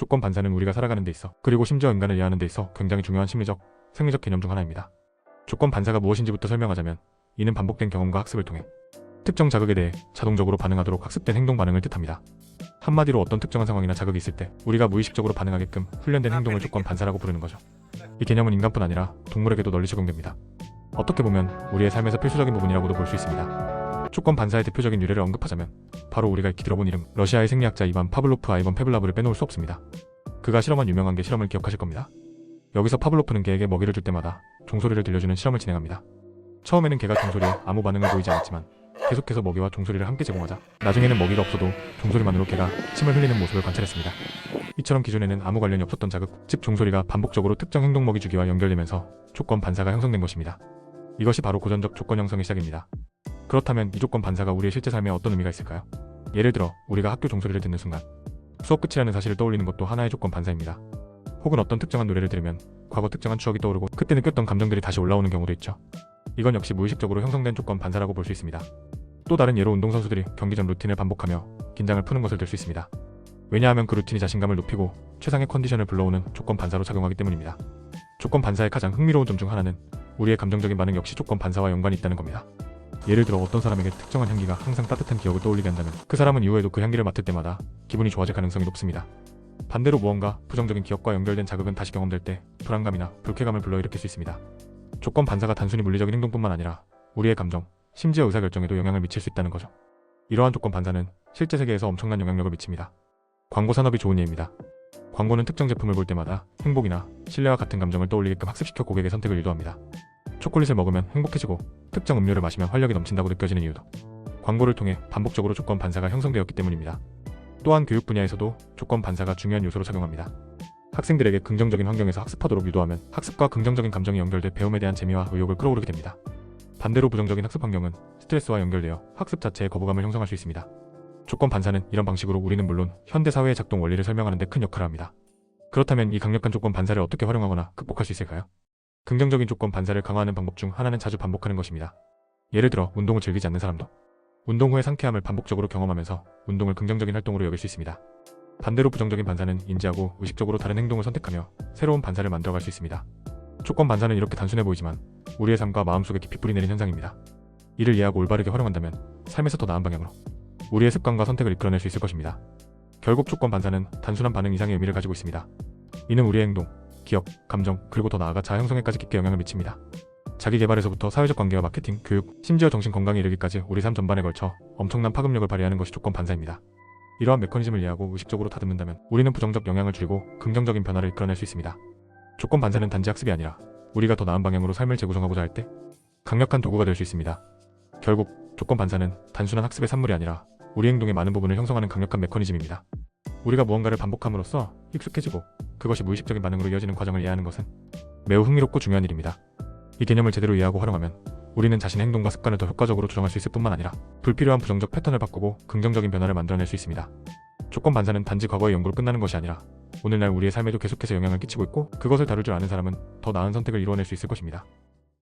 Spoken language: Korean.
조건 반사는 우리가 살아가는 데 있어 그리고 심지어 인간을 이해하는 데 있어 굉장히 중요한 심리적, 생리적 개념 중 하나입니다. 조건 반사가 무엇인지부터 설명하자면 이는 반복된 경험과 학습을 통해 특정 자극에 대해 자동적으로 반응하도록 학습된 행동 반응을 뜻합니다. 한마디로 어떤 특정한 상황이나 자극이 있을 때 우리가 무의식적으로 반응하게끔 훈련된 행동을 조건 반사라고 부르는 거죠. 이 개념은 인간뿐 아니라 동물에게도 널리 적용됩니다. 어떻게 보면 우리의 삶에서 필수적인 부분이라고도 볼 수 있습니다. 조건 반사의 대표적인 유래를 언급하자면 바로 우리가 익히 들어본 이름 러시아의 생리학자 이반 파블로프 아이번 페블라브를 빼놓을 수 없습니다. 그가 실험한 유명한 개 실험을 기억하실 겁니다. 여기서 파블로프는 개에게 먹이를 줄 때마다 종소리를 들려주는 실험을 진행합니다. 처음에는 개가 종소리에 아무 반응을 보이지 않았지만 계속해서 먹이와 종소리를 함께 제공하자 나중에는 먹이가 없어도 종소리만으로 개가 침을 흘리는 모습을 관찰했습니다. 이처럼 기존에는 아무 관련이 없었던 자극, 즉 종소리가 반복적으로 특정 행동 먹이 주기와 연결되면서 조건 반사가 형성된 것입니다. 이것이 바로 고전적 조건 형성의 시작입니다. 그렇다면 이 조건 반사가 우리의 실제 삶에 어떤 의미가 있을까요? 예를 들어 우리가 학교 종소리를 듣는 순간 수업 끝이라는 사실을 떠올리는 것도 하나의 조건 반사입니다. 혹은 어떤 특정한 노래를 들으면 과거 특정한 추억이 떠오르고 그때 느꼈던 감정들이 다시 올라오는 경우도 있죠. 이건 역시 무의식적으로 형성된 조건 반사라고 볼 수 있습니다. 또 다른 예로 운동선수들이 경기 전 루틴을 반복하며 긴장을 푸는 것을 들 수 있습니다. 왜냐하면 그 루틴이 자신감을 높이고 최상의 컨디션을 불러오는 조건 반사로 작용하기 때문입니다. 조건 반사의 가장 흥미로운 점 중 하나는 우리의 감정적인 반응 역시 조건 반사와 연관이 있다는 겁니다. 예를 들어 어떤 사람에게 특정한 향기가 항상 따뜻한 기억을 떠올리게 한다면 그 사람은 이후에도 그 향기를 맡을 때마다 기분이 좋아질 가능성이 높습니다. 반대로 무언가 부정적인 기억과 연결된 자극은 다시 경험될 때 불안감이나 불쾌감을 불러일으킬 수 있습니다. 조건 반사가 단순히 물리적인 행동뿐만 아니라 우리의 감정, 심지어 의사결정에도 영향을 미칠 수 있다는 거죠. 이러한 조건 반사는 실제 세계에서 엄청난 영향력을 미칩니다. 광고 산업이 좋은 예입니다. 광고는 특정 제품을 볼 때마다 행복이나 신뢰와 같은 감정을 떠올리게끔 학습시켜 고객의 선택을 유도합니다. 초콜릿을 먹으면 행복해지고 특정 음료를 마시면 활력이 넘친다고 느껴지는 이유도 광고를 통해 반복적으로 조건 반사가 형성되었기 때문입니다. 또한 교육 분야에서도 조건 반사가 중요한 요소로 작용합니다. 학생들에게 긍정적인 환경에서 학습하도록 유도하면 학습과 긍정적인 감정이 연결돼 배움에 대한 재미와 의욕을 끌어오르게 됩니다. 반대로 부정적인 학습 환경은 스트레스와 연결되어 학습 자체에 거부감을 형성할 수 있습니다. 조건 반사는 이런 방식으로 우리는 물론 현대 사회의 작동 원리를 설명하는 데 큰 역할을 합니다. 그렇다면 이 강력한 조건 반사를 어떻게 활용하거나 극복할 수 있을까요? 긍정적인 조건 반사를 강화하는 방법 중 하나는 자주 반복하는 것입니다. 예를 들어 운동을 즐기지 않는 사람도 운동 후의 상쾌함을 반복적으로 경험하면서 운동을 긍정적인 활동으로 여길 수 있습니다. 반대로 부정적인 반사는 인지하고 의식적으로 다른 행동을 선택하며 새로운 반사를 만들어갈 수 있습니다. 조건 반사는 이렇게 단순해 보이지만 우리의 삶과 마음속에 깊이 뿌리내린 현상입니다. 이를 이해하고 올바르게 활용한다면 삶에서 더 나은 방향으로 우리의 습관과 선택을 이끌어낼 수 있을 것입니다. 결국 조건 반사는 단순한 반응 이상의 의미를 가지고 있습니다. 이는 우리의 행동, 기억, 감정, 그리고 더 나아가 자아 형성에까지 깊게 영향을 미칩니다. 자기 개발에서부터 사회적 관계와 마케팅, 교육, 심지어 정신 건강에 이르기까지 우리 삶 전반에 걸쳐 엄청난 파급력을 발휘하는 것이 조건 반사입니다. 이러한 메커니즘을 이해하고 의식적으로 다듬는다면 우리는 부정적 영향을 줄이고 긍정적인 변화를 이끌어낼 수 있습니다. 조건 반사는 단지 학습이 아니라 우리가 더 나은 방향으로 삶을 재구성하고자 할 때 강력한 도구가 될 수 있습니다. 결국 조건 반사는 단순한 학습의 산물이 아니라 우리 행동의 많은 부분을 형성하는 강력한 메커니즘입니다. 우리가 무언가를 반복함으로써 익숙해지고 그것이 무의식적인 반응으로 이어지는 과정을 이해하는 것은 매우 흥미롭고 중요한 일입니다. 이 개념을 제대로 이해하고 활용하면 우리는 자신의 행동과 습관을 더 효과적으로 조정할 수 있을 뿐만 아니라 불필요한 부정적 패턴을 바꾸고 긍정적인 변화를 만들어낼 수 있습니다. 조건 반사는 단지 과거의 연구로 끝나는 것이 아니라 오늘날 우리의 삶에도 계속해서 영향을 끼치고 있고 그것을 다룰 줄 아는 사람은 더 나은 선택을 이루어낼 수 있을 것입니다.